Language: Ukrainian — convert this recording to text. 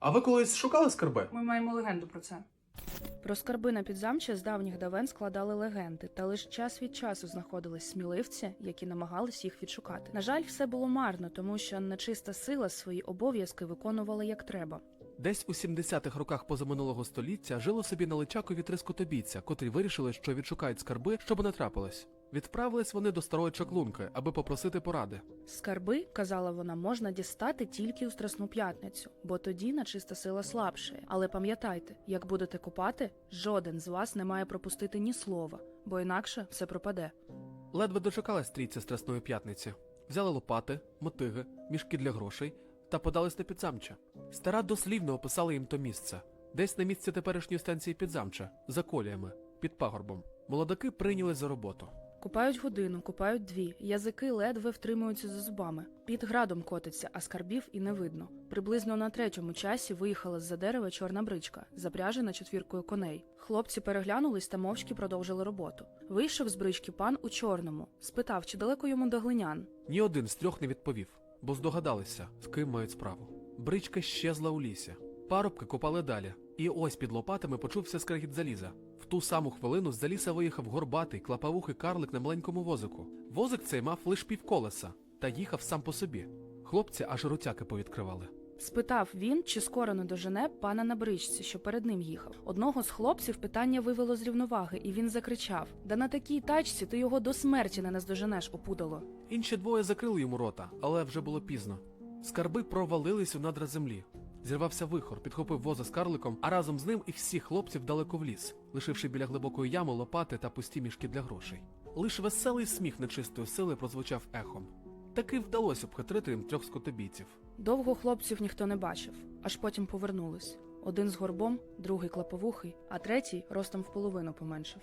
А ви колись шукали скарби? Ми маємо легенду про це. Про скарби на підзамче з давніх давен складали легенди, та лише час від часу знаходились сміливці, які намагались їх відшукати. На жаль, все було марно, тому що нечиста сила свої обов'язки виконувала як треба. Десь у 70-х роках позаминулого століття жило собі на Личакові три скотобійця, котрі вирішили, що відшукають скарби, щоб не трапилось. Відправились вони до старої чаклунки, аби попросити поради. Скарби, казала вона, можна дістати тільки у Страсну п'ятницю, бо тоді нечиста сила слабшає. Але пам'ятайте, як будете копати, жоден з вас не має пропустити ні слова, бо інакше все пропаде. Ледве дочекалась трійця Страсної п'ятниці. Взяли лопати, мотиги, мішки для грошей та подались на підзамча. Стара дослівно описала їм то місце, десь на місці теперішньої станції підзамча, за коліями, під пагорбом. Молодаки прийняли за роботу. Купають годину, купають дві. Язики ледве втримуються за зубами. Під градом котиться, а скарбів і не видно. Приблизно на третьому часі виїхала з-за дерева чорна бричка, запряжена четвіркою коней. Хлопці переглянулись та мовчки продовжили роботу. Вийшов з брички пан у чорному, спитав, чи далеко йому до глинян. Ні один з трьох не відповів, бо здогадалися, з ким мають справу. Бричка щезла у лісі. Парубки копали далі, і ось під лопатами почувся скрегіт заліза. Ту саму хвилину з-за ліса виїхав горбатий, клапавухий карлик на маленькому возику. Возик цей мав лиш півколеса та їхав сам по собі. Хлопці аж ротяки повідкривали. Спитав він, чи скоро не дожене пана на бричці, що перед ним їхав. Одного з хлопців питання вивело з рівноваги, і він закричав: Да на такій тачці ти його до смерті не наздоженеш, опудало. Інші двоє закрили йому рота, але вже було пізно. Скарби провалились у надра землі. Зірвався вихор, підхопив воза з карликом, а разом з ним і всіх хлопців далеко в ліс, лишивши біля глибокої ями лопати та пусті мішки для грошей. Лиш веселий сміх нечистої сили прозвучав ехом. Таки вдалося обхитрити їм трьох скотобійців. Довго хлопців ніхто не бачив, аж потім повернулись. Один з горбом, другий клаповухий, а третій ростом в половину поменшив.